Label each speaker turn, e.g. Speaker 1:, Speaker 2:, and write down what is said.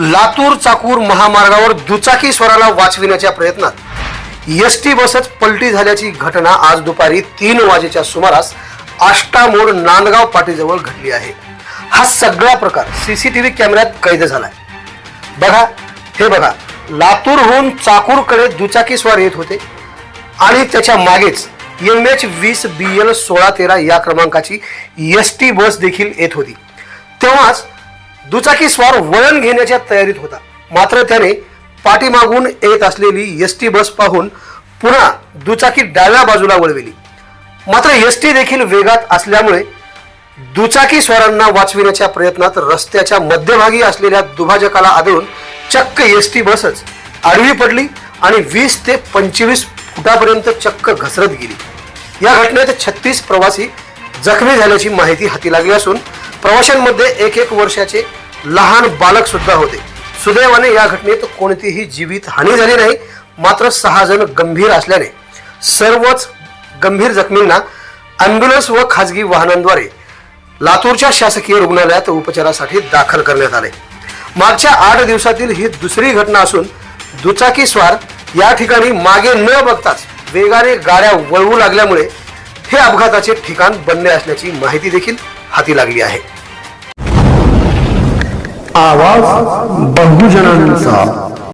Speaker 1: लातूर चाकूर महामार्गावर दुचाकी स्वराला वाचविण्याच्या प्रयत्नात. एस टी बसच पलटी झाल्याची घटना आज दुपारी तीन वाजेच्या सुमारास आष्टामोड नांदगाव पाटीजवळ घडली आहे. हा सगळा प्रकार सीसीटीव्ही कॅमेऱ्यात कैद झालाय. बघा हे बघा. लातूरहून चाकूरकडे दुचाकी स्वार येत होते आणि त्याच्या मागेच एम एच वीस बी एल सोळा तेरा या क्रमांकाची एस टी बस देखील येत होती. तेव्हाच दुचाकी स्वार वळण घेण्याच्या तयारीत होता. मात्र त्याने पाठीमागून येत असलेली एस टी बस पाहून पुन्हा दुचाकी डाव्या बाजूला वळविली. मात्र एस टी देखील वेगात असल्यामुळे दुचाकी स्वारांना वाचविण्याच्या प्रयत्नात रस्त्याच्या मध्यभागी असलेल्या दुभाजकाला आदळून चक्क एस टी बसच आडवी पडली आणि वीस ते पंचवीस फुटापर्यंत चक्क घसरत गेली. या घटनेत छत्तीस प्रवासी जखमी झाल्याची माहिती हाती लागली असून प्रवाशांमध्ये एक एक वर्षाचे लहान बालक सुद्धा होते. सुदैवाने या घटनेत कोणतीही जीवित हानी झाली नाही मात्र सहा जण गंभीर असल्याने सर्वच गंभीर जखमींना अँब्युलन्स व खाजगी वाहनांद्वारे लातूरच्या शासकीय रुग्णालयात उपचारासाठी दाखल करण्यात आले. मागच्या आठ दिवसातील ही दुसरी घटना असून दुचाकी स्वार या ठिकाणी मागे न बघताच वेगाने गाड्या वळवू लागल्यामुळे हे अपघाताचे ठिकाण बनले असल्याची माहिती देखील हाती लागली आहे.
Speaker 2: आवाज बहुजनांचा.